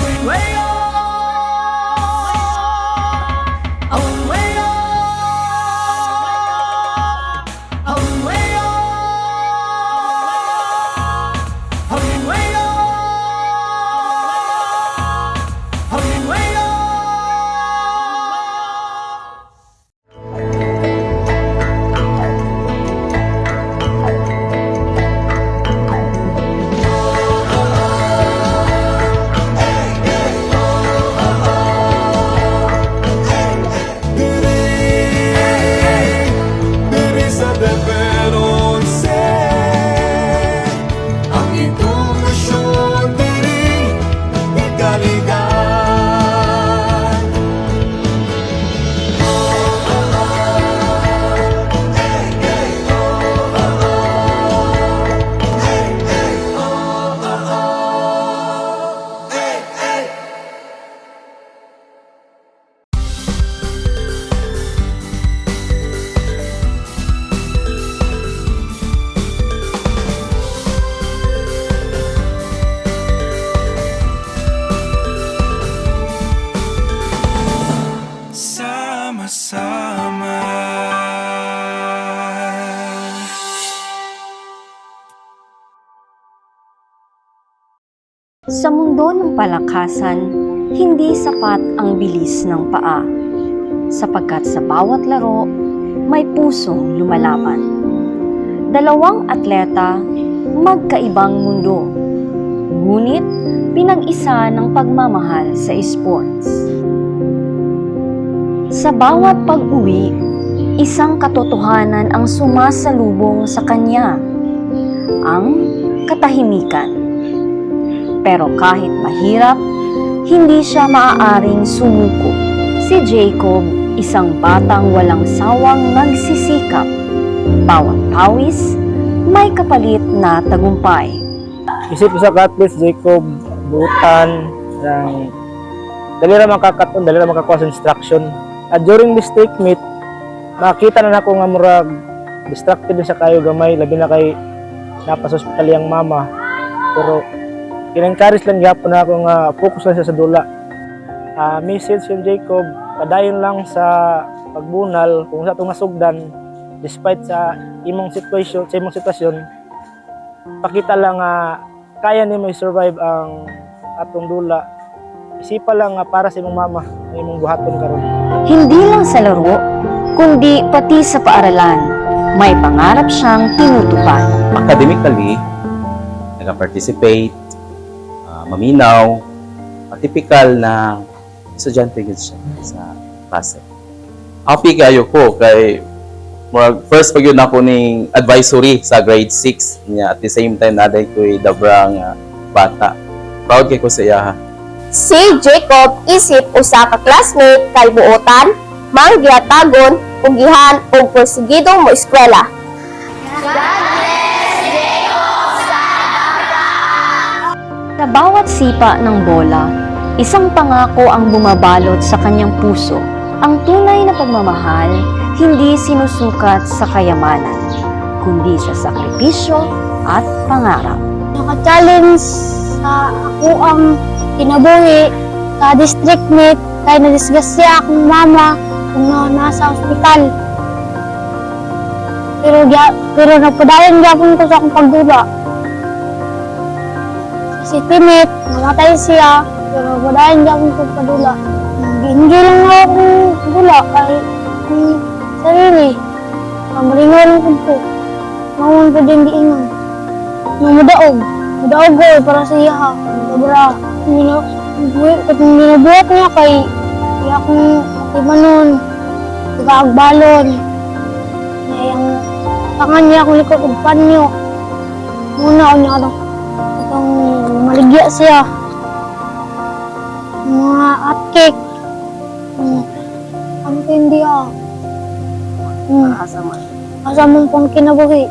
Diri Sa mundo ng palakasan, hindi sapat ang bilis ng paa. Sapagkat sa bawat laro, may pusong lumalaban. Dalawang atleta, magkaibang mundo. Ngunit pinag-isa ng pagmamahal sa sports. Sa bawat pag-uwi, isang katotohanan ang sumasalubong sa kanya. Ang katahimikan. Pero kahit mahirap, hindi siya maaaring sumuko. Si Jacob, isang batang walang sawang nagsisikap. Bawat pawis, may kapalit na tagumpay. Isip sa Atlas, Jacob, butan, ng dali ra makakaton, dali ra makakuha sa instruction. At during this take meet, makita na nako nga murag distracted sa kayo gamay, labi na kay napas hospital yang mama. Pero kinencourage lang gyapon na ako nga focus lang siya sa dula. Ah, message yung Jacob, padayon lang sa pagbunal kung sa itong nasugdan despite sa imong situation, sa imong sitwasyon, pakita lang nga kaya nimo i-survive ang atong dula. Isipa lang nga para sa imong mama, ang imong buhaton karon. Hindi lang sa laro, kundi pati sa paaralan, may pangarap siyang tinutupad. academically, nag-participate, maminaw, ang typical na estudyante gid siya sa klase. Happy kayo ko kay murag first pag yun ako ning advisory sa grade 6 niya at the same time naday ko dabrang nga bata. Proud kay ko sa iya. ha. Si Jacob isip usa ka classmate kay buotan, manggiyatagon, ug gihan og persigidong mo eskwela. Sa bawat sipa ng bola, isang pangako ang bumabalot sa kanyang puso. Ang tunay na pagmamahal, hindi sinusukat sa kayamanan, kundi sa sakripisyo at pangarap. Naka-challenge sa ako ang kinabuhi sa district meet kay nadisgasya akong mama kung na nasa ospital. Pero pero nagpadayon gyapon ko sa akong pagduda. Sa city meet, namatay siya, pero nagpadayon gyapon ko padula. Hindi lang ako akong dula kay akong sarili. Kamaringon ko po. Mawon ko din diingon. Nung mudaog, mudaog ko para sa iya ha. Katong ginabuhat niya kay iya akong atimanon. Tagaagbalon. Ngayang tangan niya akong likod panyo. Muna ako niya katong maligya siya. Mga hotcake. Hmm. Ang hindi ah. Hmm. Asa mong pang kinabuhi.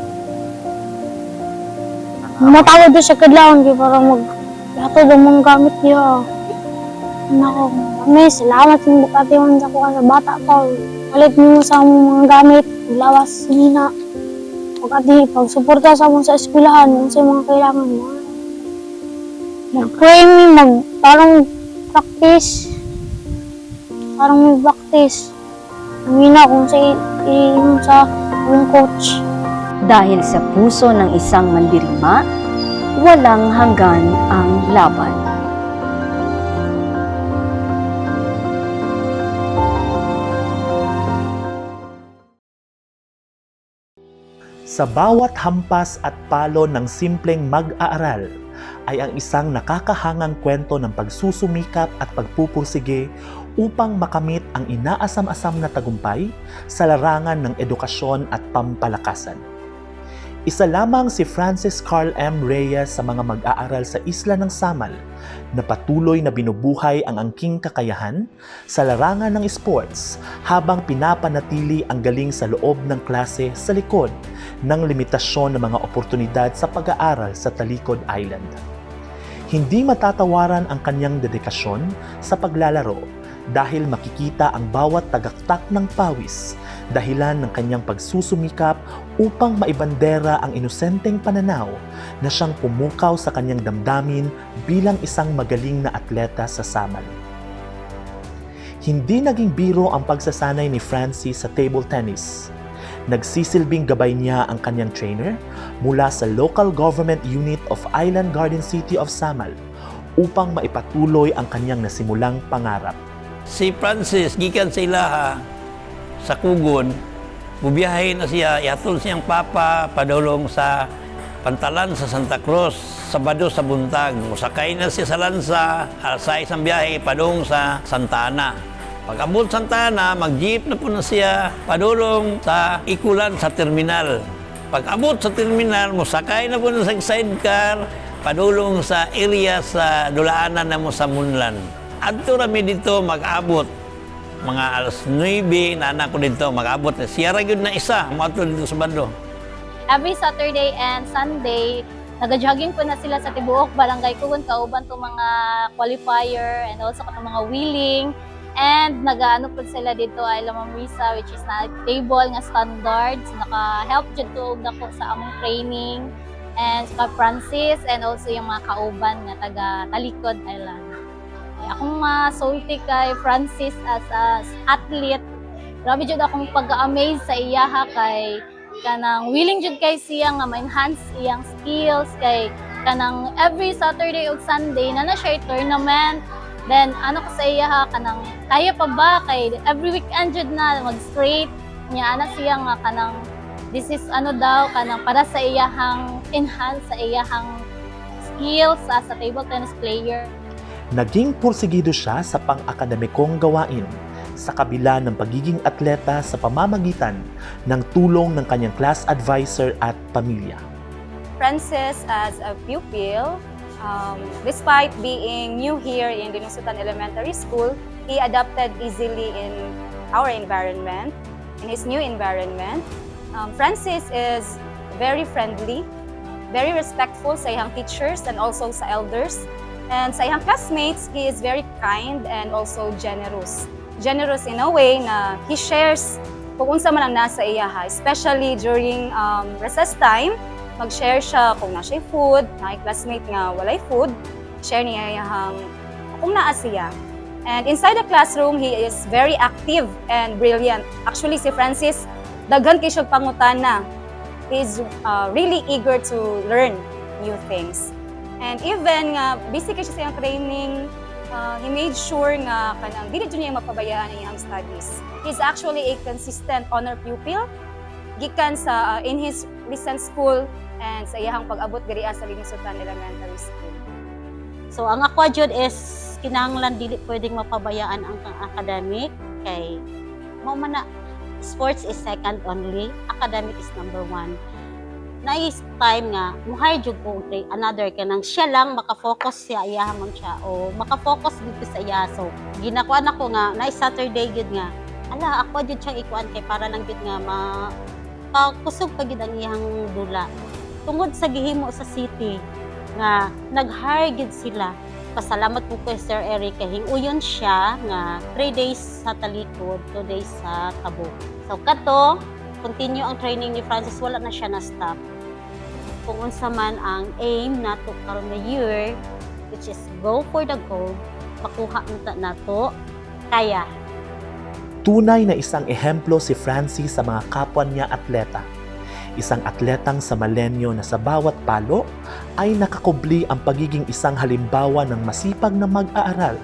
Matawad doon sa kadlawan kaya para mag yato ang mga gamit niya. Nako, may salamat sa bukatiwan sa kuha sa bata pa. Palit mo sa mga gamit, lawas nina. Pagkati, pagsuporta sa among sa eskwelahan, yun sa mga kailangan mo. Mag-pray me, mag, parang practice. Parang may practice. Humina kung sa iinom sa yung coach. Dahil sa puso ng isang mandirigma, walang hanggan ang laban. Sa bawat hampas at palo ng simpleng mag-aaral ay ang isang nakakahangang kwento ng pagsusumikap at pagpupursige upang makamit ang inaasam-asam na tagumpay sa larangan ng edukasyon at pampalakasan. Isa lamang si Francis Carl M. Reyes sa mga mag-aaral sa isla ng Samal na patuloy na binubuhay ang angking kakayahan sa larangan ng sports habang pinapanatili ang galing sa loob ng klase sa likod ng limitasyon ng mga oportunidad sa pag-aaral sa Talikod Island. Hindi matatawaran ang kanyang dedikasyon sa paglalaro dahil makikita ang bawat tagaktak ng pawis dahilan ng kanyang pagsusumikap upang maibandera ang inosenteng pananaw na siyang pumukaw sa kanyang damdamin bilang isang magaling na atleta sa Samal. Hindi naging biro ang pagsasanay ni Francis sa table tennis. Nagsisilbing gabay niya ang kanyang trainer mula sa local government unit of Island Garden City of Samal upang maipatuloy ang kanyang nasimulang pangarap. Si Francis, gikan sa ilaha, sa Kugon, bubiyahe na siya, ihatol siyang papa, padulong sa Pantalan sa Santa Cruz, Sabado sa Buntag. Musakay na siya sa lansa, sa isang biyahe, padung sa Santa Ana. Pag abot Santa Ana, mag-jeep na po na siya, padulong sa Ikulan sa terminal. Pag abot sa terminal, musakay na po na sa sidecar, padulong sa area sa Dulaanan na mo sa Munlan. Adto rami dito mag-abot mga alas 9 na anak ko dito mag-abot na siya ra gyud na isa mato dito sa bando every Saturday and Sunday, nag-jogging po na sila sa Tibuok, Barangay Kugon, kauban to mga qualifier and also katong mga wheeling. And nag-ano po sila dito ay Lamang Risa, which is na table nga standards. Naka-help dyan to dako sa among training. And sa Francis and also yung mga kauban nga taga Talikod Island. Akong masulti kay Francis as a athlete. Grabe jud akong pag-amaze sa iyaha kay kanang willing jud kay siya nga ma-enhance iyang skills kay kanang every Saturday ug Sunday na na siya tournament. Then ano ko sa iya ha kanang kaya pa ba? Kay every weekend jud na mag straight niya ana siya nga kanang this is ano daw kanang para sa iyahang enhance sa iyahang skills as a table tennis player Naging pursigido siya sa pang-akademikong gawain sa kabila ng pagiging atleta sa pamamagitan ng tulong ng kanyang class advisor at pamilya. Francis as a pupil, um, despite being new here in Dinusutan Elementary School, he adapted easily in our environment, in his new environment. Um, Francis is very friendly, very respectful sa iyang teachers and also sa elders. And sa iyang classmates, he is very kind and also generous. Generous in a way na he shares kung unsa man ang nasa iya ha, especially during um, recess time, mag-share siya kung na siya food, na classmate nga walay food, share niya yung kung naa siya. And inside the classroom, he is very active and brilliant. Actually, si Francis, daghan kay siya pangutana. He is uh, really eager to learn new things. And even nga, busy kay siya iyang training, uh, he made sure nga kanang dili jud niya mapabayaan ang iyang studies. He's actually a consistent honor pupil gikan sa uh, in his recent school and sa iyang pag-abot diri sa Linusutan Elementary School. So ang ako jud is kinahanglan dili pwedeng mapabayaan ang kang academic kay mo man na sports is second only, academic is number one. Nais time nga muhay jud ko kay another kanang siya lang makafocus siya iya man siya o makafocus dito sa iya. So ginakuan ako nga na Saturday gid nga ala ako jud siyang ikuan kay para lang gid nga ma kakusog pa gid ang iyang dula. Tungod sa gihimo sa city nga nag-hire gid sila pasalamat po kay Sir Eric kay hinguyon siya nga 3 days sa talikod, 2 days sa tabo. So kato, continue ang training ni Francis, wala na siya na stop. Kung unsa man ang aim nato karon nga year which is go for the gold makuha na nato kaya Tunay na isang ehemplo si Francis sa mga kapwa niya atleta. Isang atletang sa malenyo na sa bawat palo ay nakakubli ang pagiging isang halimbawa ng masipag na mag-aaral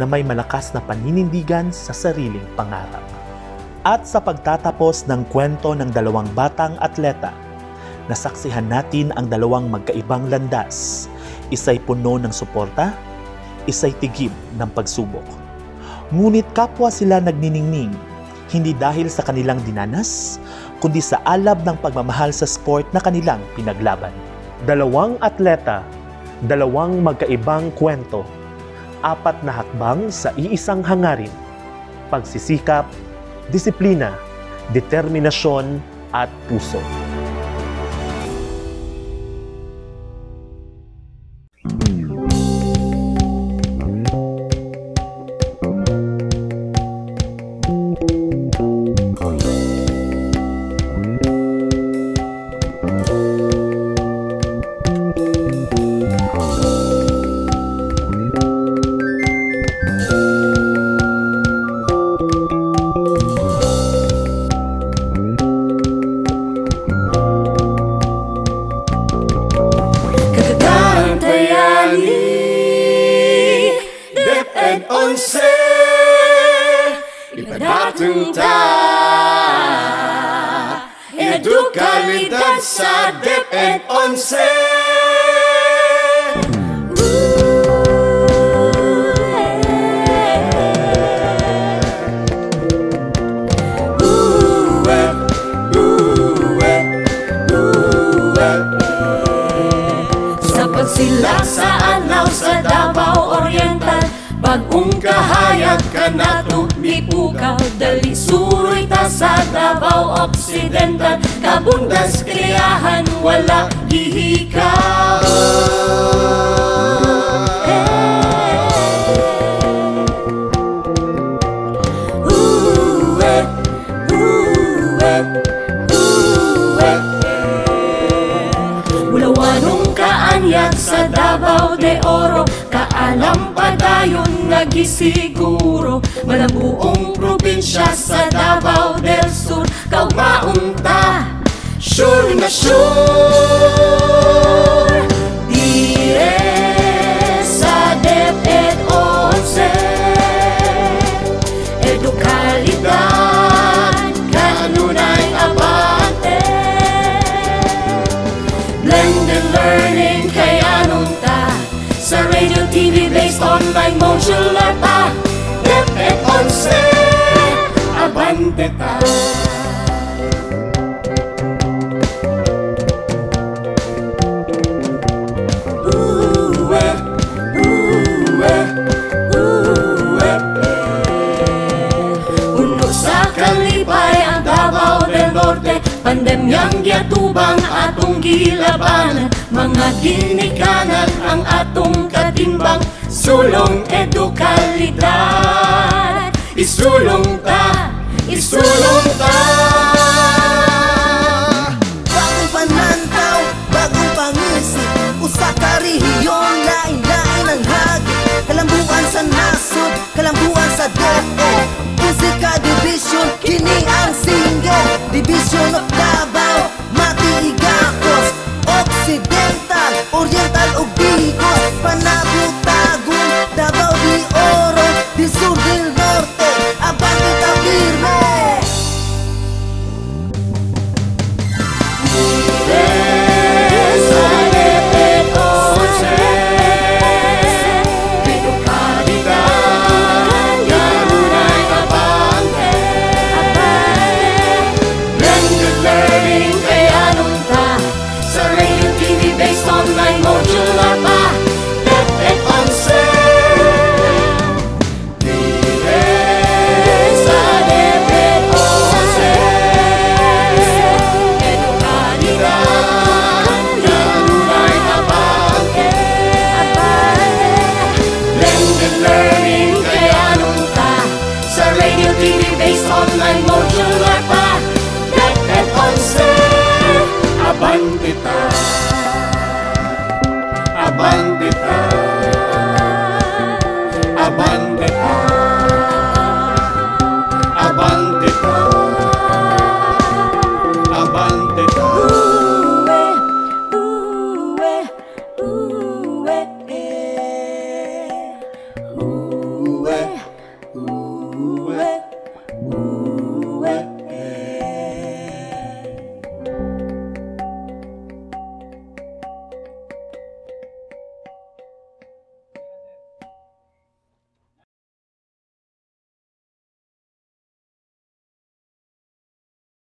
na may malakas na paninindigan sa sariling pangarap. At sa pagtatapos ng kwento ng dalawang batang atleta, nasaksihan natin ang dalawang magkaibang landas. Isa'y puno ng suporta, isa'y tigib ng pagsubok. Ngunit kapwa sila nagniningning, hindi dahil sa kanilang dinanas, kundi sa alab ng pagmamahal sa sport na kanilang pinaglaban. Dalawang atleta, dalawang magkaibang kwento, apat na hakbang sa iisang hangarin, pagsisikap, disiplina, determinasyon at puso. Wala gihikaw Uwe, uwe, uwe. Bulawanong kaanyag sa Davao de Oro Kaalam pa dayon nga gisiguro Malabuong probinsya sa Sure atong gilabanan Mga ginikanan ang atong katimbang? Sulong edukalidad Isulong ta, isulong ta. Bagong panantaw, bagong pangisip Usa ka rehiyon, lain-lain ang Kalambuan sa nasod, kalambuan sa DepEd Musika Division, kini ang single. Division of Davao,